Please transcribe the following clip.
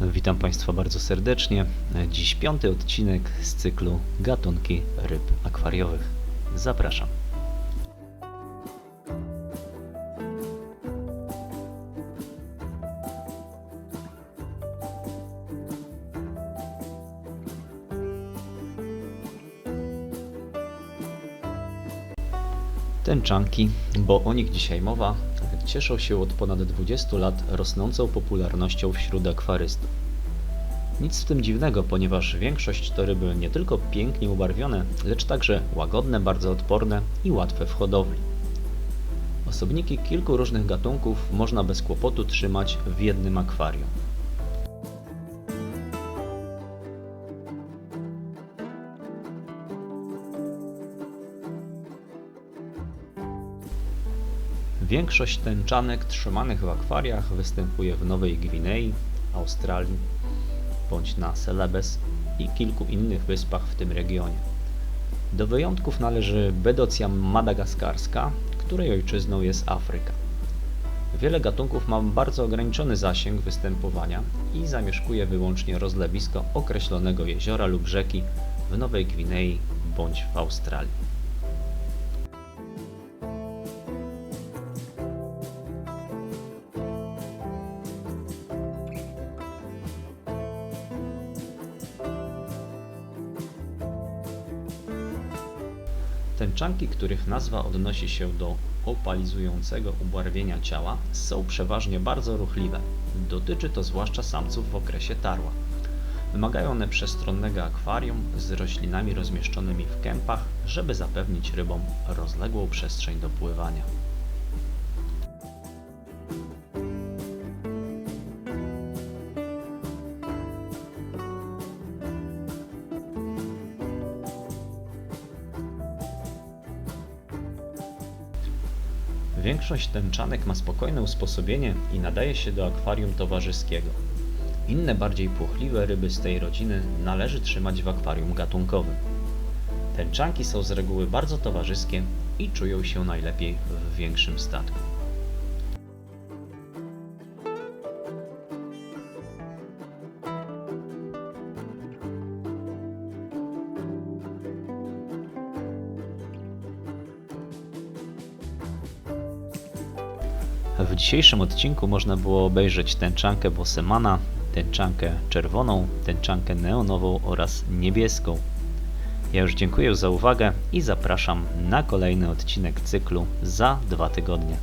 Witam Państwa bardzo serdecznie. Dziś piąty odcinek z cyklu Gatunki ryb akwariowych. Zapraszam. Tęczanki, bo o nich dzisiaj mowa, cieszą się od ponad 20 lat rosnącą popularnością wśród akwarystów. Nic w tym dziwnego, ponieważ większość to ryby nie tylko pięknie ubarwione, lecz także łagodne, bardzo odporne i łatwe w hodowli. Osobniki kilku różnych gatunków można bez kłopotu trzymać w jednym akwarium. Większość tęczanek trzymanych w akwariach występuje w Nowej Gwinei, Australii bądź na Celebes i kilku innych wyspach w tym regionie. Do wyjątków należy Bedocja madagaskarska, której ojczyzną jest Afryka. Wiele gatunków ma bardzo ograniczony zasięg występowania i zamieszkuje wyłącznie rozlewisko określonego jeziora lub rzeki w Nowej Gwinei bądź w Australii. Tęczanki, których nazwa odnosi się do opalizującego ubarwienia ciała, są przeważnie bardzo ruchliwe. Dotyczy to zwłaszcza samców w okresie tarła. Wymagają one przestronnego akwarium z roślinami rozmieszczonymi w kępach, żeby zapewnić rybom rozległą przestrzeń do pływania. Większość tęczanek ma spokojne usposobienie i nadaje się do akwarium towarzyskiego. Inne bardziej płochliwe ryby z tej rodziny należy trzymać w akwarium gatunkowym. Tęczanki są z reguły bardzo towarzyskie i czują się najlepiej w większym statku. W dzisiejszym odcinku można było obejrzeć tęczankę bosemana, tęczankę czerwoną, tęczankę neonową oraz niebieską. Ja już dziękuję za uwagę i zapraszam na kolejny odcinek cyklu za dwa tygodnie.